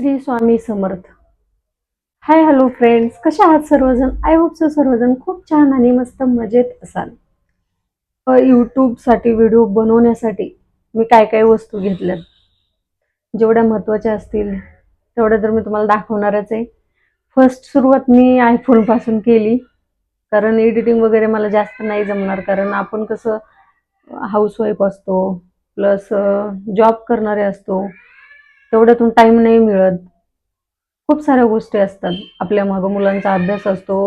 Shri Swami Samarth. Hi hello friends कशा आहात सर्वजण? आय होप सो सर्वजण खूप छान आणि मस्त मजेत असाल. यूट्यूबसाठी व्हिडिओ बनवण्यासाठी मी काय काय वस्तू घेतल्यात? जेवढ्या महत्त्वाच्या असतील तेवढ्या तर मी तुम्हाला दाखवणारच आहे. फर्स्ट सुरुवात मी आयफोनपासून केली. कारण एडिटिंग वगैरे मला जास्त नाही जमणार. कारण आपण कसं हाऊसवाईफ असतो प्लस जॉब करणारे असतो. तेवढ्यातून टाइम नाही मिळत. खूप साऱ्या गोष्टी असतात. आपल्या मागं मुलांचा अभ्यास असतो.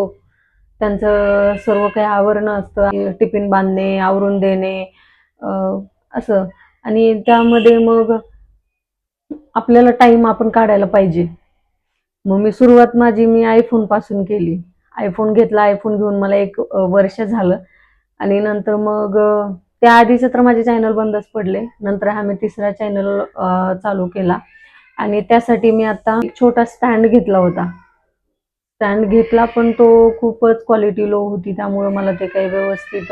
त्यांचं सर्व काही आवरणं असतं. टिफिन बांधणे आवरून देणे असं. आणि त्यामध्ये मग आपल्याला टाइम आपण काढायला पाहिजे. मग मी सुरुवात माझी मी आयफोनपासून केली. आयफोन घेतला आयफोन घेऊन मला एक वर्ष झालं. आणि नंतर मग त्या आधीच तर माझे चॅनल बंदच पडले. नंतर हा मी तिसरा चॅनल चालू केला. आणि त्यासाठी मी आता एक छोटा स्टँड घेतला होता. स्टँड घेतला पण तो खूपच क्वालिटी लो होती. त्यामुळे मला ते काही व्यवस्थित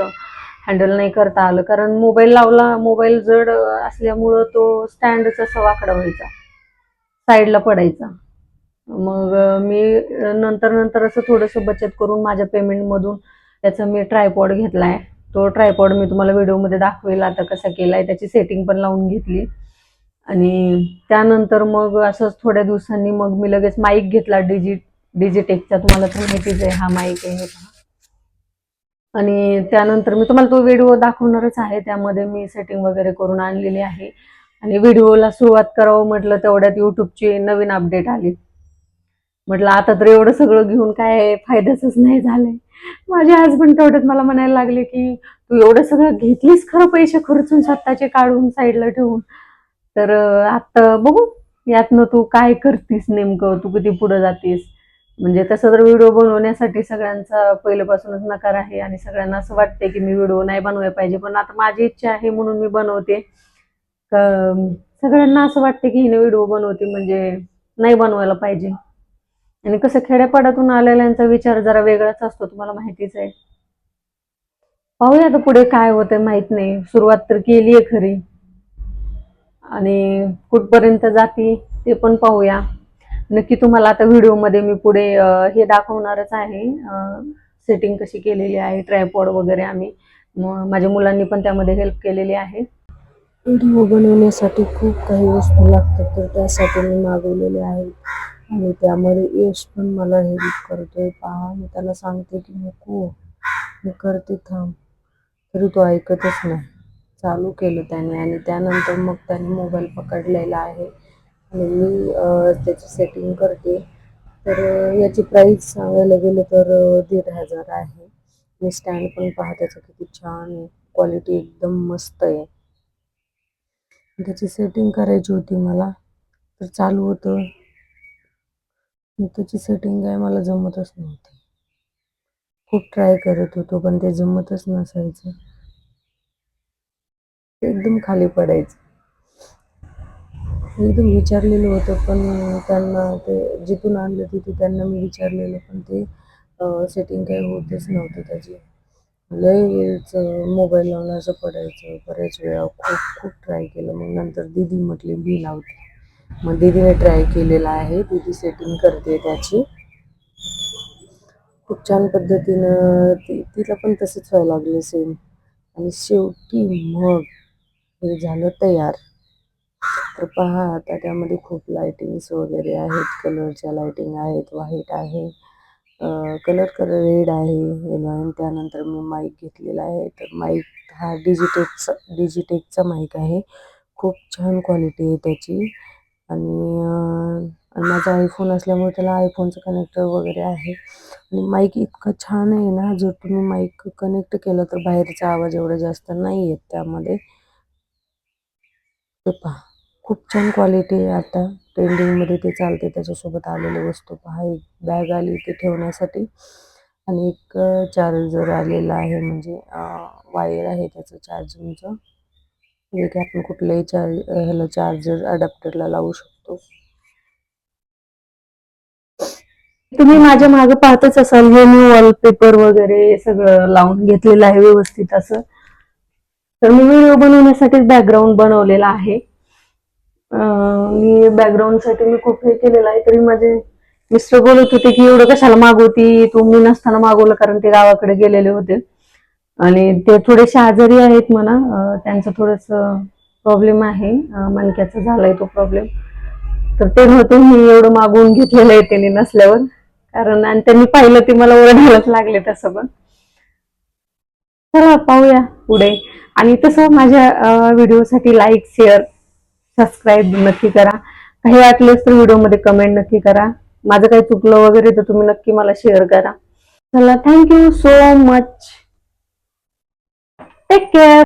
हँडल नाही करता आलं. कारण मोबाईल लावला मोबाईल जड असल्यामुळं तो स्टँडच असा वाकडा व्हायचा. साईडला पडायचा. मग मी नंतर नंतर असं थोडंसं बचत करून माझ्या पेमेंटमधून त्याचा मी ट्रायपॉड घेतलाय. तो ट्रायपॉड मी तुम्हाला व्हिडिओमध्ये दाखवेल आता कसा केलाय. त्याची सेटिंग पण लावून घेतली. आणि त्यानंतर मग असंच थोड्या दिवसांनी मग मी लगेच माईक घेतला. डिजिट डिजिटेकचा तुम्हाला तर माहितीच आहे हा माईक आहे आणि त्यानंतर मी तुम्हाला तो व्हिडिओ दाखवणारच आहे. त्यामध्ये मी सेटिंग वगैरे करून आणलेली आहे. आणि व्हिडिओला सुरुवात करावं म्हटलं तेवढ्यात युट्यूबची नवीन अपडेट आली. म्हटलं आता तर एवढं सगळं घेऊन काय फायद्याचंच नाही झालंय. माझे हजबंड तेवढ्यात मला म्हणायला लागले की तू एवढं सगळं घेतलीस खरं पैसे खर्चून स्वतःचे काढून साईडला ठेवून? तर आता बघू. यातनं तू काय करतीस नेमकं? तू कधी पुढे जातीस? म्हणजे तसं तर व्हिडिओ बनवण्यासाठी सगळ्यांचा पहिल्यापासूनच नकार आहे आणि सगळ्यांना असं वाटते की मी व्हिडिओ नाही बनवायला पाहिजे. पण आता माझी इच्छा आहे म्हणून मी बनवते. सगळ्यांना असं वाटते की हिने व्हिडिओ बनवते म्हणजे नाही बनवायला पाहिजे. आणि कसं खेड्यापाड्यातून आलेल्यांचा विचार जरा वेगळाच असतो तुम्हाला माहितीच आहे. पाहूया आता पुढे काय होतंय माहीत नाही. सुरुवात तर केली आहे खरी. आणि कुठपर्यंत जाती ते पण पाहूया. नक्की तुम्हाला आता व्हिडिओमध्ये मी पुढे हे दाखवणारच आहे. सेटिंग कशी केलेली आहे ट्रायपॉड वगैरे आम्ही. माझ्या मुलांनी पण त्यामध्ये हेल्प केलेली आहे. व्हिडिओ बनवण्यासाठी खूप काही वस्तू लागतात तर त्यासाठी मी मागवलेले आहेत. आणि त्यामध्ये यश पण मला हेल्प करतोय. पहा मी त्याला सांगते की नको मी करते थांब. तरी तो ऐकतच नाही. चालू केलं त्याने आणि त्यानंतर मग त्याने मोबाईल पकडलेला आहे. आणि मी त्याची सेटिंग करते. तर याची प्राईस सांगायला गेलं तर दीड हजार आहे. मी स्टँड पण पहा त्याचं किती छान आहे क्वालिटी एकदम मस्त आहे. त्याची सेटिंग करायची होती मला. तर चालू होतं. त्याची सेटिंग काय मला जमतच नव्हती. खूप ट्राय करत होतो पण ते जमतच नसायचं. एकदम खाली पडायचं. एकदम विचारलेलं होतं पण त्यांना ते जिथून आणलं तिथे त्यांना मी विचारलेलं पण ते सेटिंग काही होतच नव्हतं त्याची. लय वेळचं मोबाईल लावून असं पडायचं. बऱ्याच वेळा खूप खूप ट्राय केलं. मग नंतर दीदी म्हटली मी लावते. मग दीदीने ट्राय केलेला आहे. दीदी सेटिंग करते त्याची. खूप छान पद्धतीनं ती तिला पण तसंच व्हायला लागलं सेम आणि शेवटी मग हे झालं तयार. तर पहा आता त्यामध्ये खूप लाइटिंग्स वगैरे आहेत. कलरच्या लाइटिंग आहेत व्हाईट आहे. कलर कलर रेड आहे. आणि त्यानंतर मी माईक घेतलेला आहे. तर माईक हा डिजिटेकचा डिजिटेकचा माईक आहे. खूप छान क्वालिटी आहे त्याची. आणि आणि माझा आयफोन असल्यामुळे त्याला आयफोनचं कनेक्टर वगैरे आहे. आणि माईक इतकं छान आहे ना जर तुम्ही माईक कनेक्ट केलं तर बाहेरचा आवाज एवढा जास्त नाही येत त्यामध्ये. ते पहा खूप छान क्वालिटी आहे आता. ट्रेंडिंगमध्ये ते चालते त्याच्यासोबत आलेले वस्तू पहा एक बॅग आली ते ठेवण्यासाठी. आणि एक चार्जर आलेला आहे म्हणजे वायर आहे त्याचं चार्जिंगचं जे की आपण कुठल्याही चार्ज ह्याला चार्जर अडॅप्टरला लावू शकतो. तुम्ही माझ्या मागे पाहतच असाल हे मी वॉलपेपर वगैरे सगळं लावून घेतलेलं आहे व्यवस्थित असं. तर मी व्हिडिओ बनवण्यासाठीच बॅकग्राऊंड बनवलेला आहे. मी बॅकग्राऊंडसाठी मी खूप हे केलेलं आहे तरी माझे मिस्टर बोलत होते की एवढं कशाला मागवती? तू मी नसताना मागवलं कारण ते गावाकडे गेलेले होते. आणि ते थोडेसे आजारी आहेत म्हणा त्यांचं थोडस प्रॉब्लेम आहे. अं, मणक्याचा झालाय तो प्रॉब्लेम तर ते नव्हते मी एवढं मागवून घेतलेलं आहे त्यांनी नसल्यावर. कारण आणि त्यांनी पाहिलं ते मला ओरडायलाच लागले तसं पण. चला पाहूया पुढे. आणि तसं माझ्या व्हिडिओसाठी लाईक शेअर सबस्क्राईब नक्की करा. काही वाटलेस तर व्हिडिओमध्ये कमेंट नक्की करा. माझं काही चुकलं वगैरे तर तुम्ही नक्की मला शेअर करा. चला thank you so much take care